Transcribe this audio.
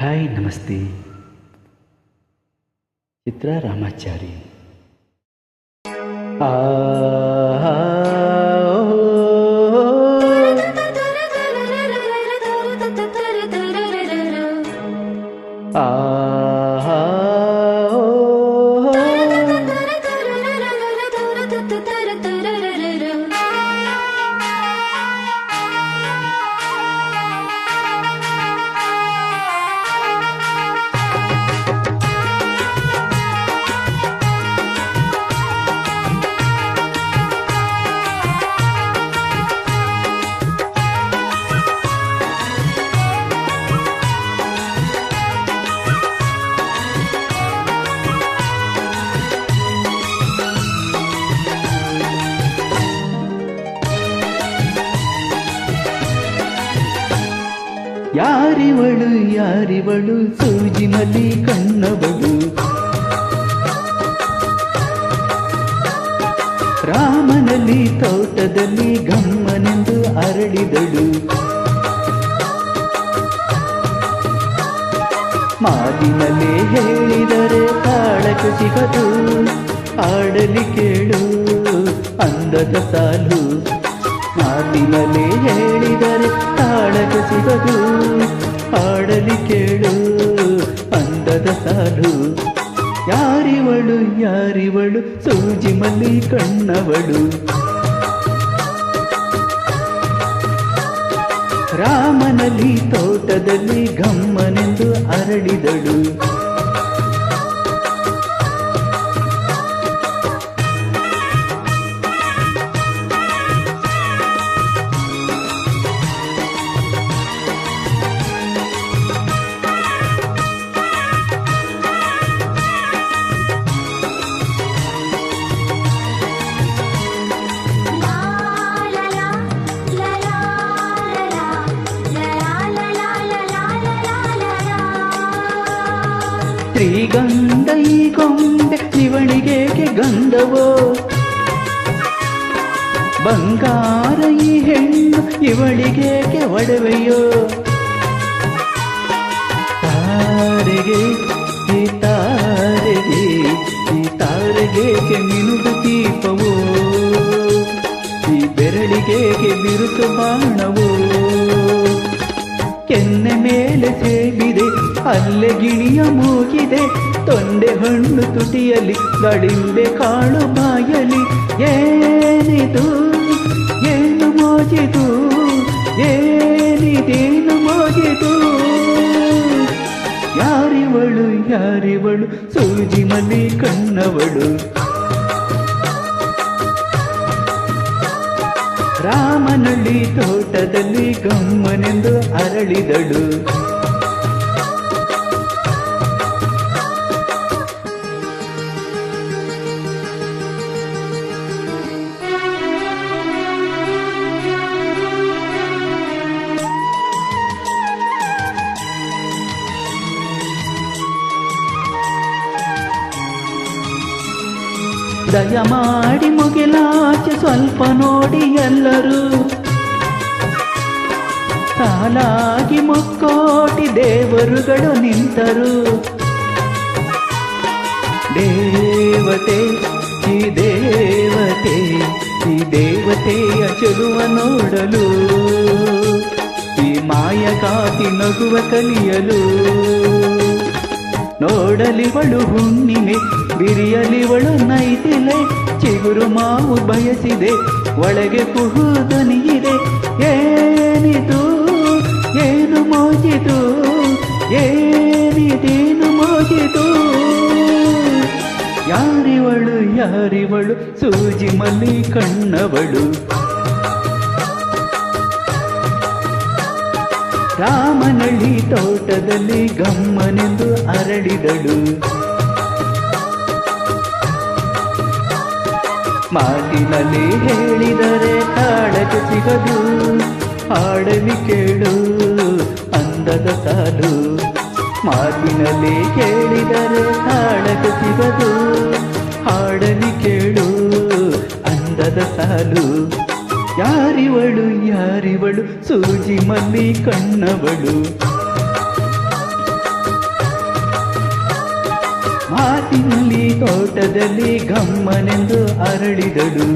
हाय नमस्ते। चित्रा रामाचारी आ ಯಾರಿವಳು ಯಾರಿವಳು, ಸೂಜಿನಲ್ಲಿ ಕಣ್ಣವಳು. ರಾಮನಲ್ಲಿ, ತೋಟದಲ್ಲಿ ಗಮ್ಮನೆಂದು ಅರಳಿದಳು. ಮಾತಿನಲ್ಲಿ ಹೇಳಿದರೆ ತಾಳಕ್ಕೆ ಸಿಗದು ಆಡಲಿ ಕೇಳು, ಅಂದದ ಸಾಲು. ಮಾತಿನಲ್ಲಿ ಹೇಳಿದರೆ ತಾಳಕ್ಕೆ ಸಿಗದು, ಹಾಡಲಿ ಕೇಳು, ಅಂದದ ಸಾಲು ಯಾರಿವಳು ಯಾರಿವಳು, ಸೂಜಿ ಮಲ್ಲಿ ಕಣ್ಣವಳು. ರಾಮನಲ್ಲಿ ತೋಟದಲ್ಲಿ ಗಮ್ಮನೆಂದು ಅರಳಿದಳು. ಶ್ರೀಗಂಧ ಈ ಗೊಂಬೆ ಇವಳಿಗೇಕೆ ಗಂಧವೋ? ಬಂಗಾರ ಈ ಹೆಣ್ಣು ಇವಳಿಗೇಕೆ ಒಡವೆಯೋ? ತಾರೆಗೆ ಈ ತಾರೆಗೆ ಈ ತಾರೆಗೇಕೆ ಮಿನುಗು ದೀಪವೋ? ಈ ಬೆರಳಿಗೇಕೆ ಬಿರುಸು ಬಾಣವೋ? ಕೆನ್ನೆ ಮೇಲೆ ಸೇಬಿದೆ, ಅಲ್ಲೇ ಗಿಣಿಯ ಮೂಗಿದೆ. ತೊಂಡೆ ಹಣ್ಣು ತುಟಿಯಲಿ ಗಳಿಂಬೆ ಕಾಳು ಬಾಯಲಿ. ಏನಿದು, ಏನು ಮೋಜಿದು, ಏನಿದೇನು ಮೋಜಿದು? ಯಾರಿವಳು ಯಾರಿವಳು ಸೂಜಿ ಮಲಿ ಕಣ್ಣವಳು. ರಾಮನಳ್ಳಿ ತೋಟದಲ್ಲಿ ಗಮ್ಮನೆಂದು ಅರಳಿದಳು. ದಯಮಾಡಿ ಮುಗಿಲಾಚೆ ಸ್ವಲ್ಪ ನೋಡಿ ಎಲ್ಲರೂ. ಸಾಲಾಗಿ ಮುಕ್ಕೋಟಿ ದೇವರುಗಳು ನಿಂತರು. ದೇವತೆ, ಈ ದೇವತೆ, ಈ ದೇವತೆಯ ಚೆಲುವ ನೋಡಲು. ಈ ಮಾಯಕಾತಿ ನಗುವ ಕಲಿಯಲು. ನೋಡಲಿವಳು ಹುಣ್ಣಿಮೆ ಬಿರಿಯಲಿವಳು ನೈತಿಲೆ, ಚಿಗುರು ಮಾವು ಬಯಸಿದೆ, ಒಳಗೆ ಕುಹುದನಿಯಿದೆ ಏನಿದು, ಏನು ಮೋಜಿತು ಏನಿದೇನು ಮೋಜಿತು ಯಾರಿವಳು ಯಾರಿವಳು, ಸೂಜಿ ಮಲ್ಲಿ ಕಣ್ಣವಳು? ರಾಮನಳ್ಳಿ ತೋಟದಲ್ಲಿ ಗಮ್ಮನೆಂದು ಅರಳಿದಳು. ಮಾತಿನಲ್ಲಿ ಹೇಳಿದರೆ ತಾಳಕ್ಕೆ ಸಿಗದು, ಹಾಡಲಿ ಕೇಳು, ಅಂದದ ಸಾಲು. ಮಾತಿನಲ್ಲಿ ಕೇಳಿದರೆ ತಾಳಕ್ಕೆ ಸಿಗದು, ಹಾಡಲಿ ಕೇಳು, ಅಂದದ ಸಾಲು. ಯಾರಿವಳು ಯಾರಿವಳು, ಸೂಜಿ ಮಲ್ಲಿ ಕಣ್ಣವಳು. ಮಾತಿನಲ್ಲಿ ತೋಟದಲ್ಲಿ ಗಮ್ಮನೆಂದು ಅರಳಿದಳು.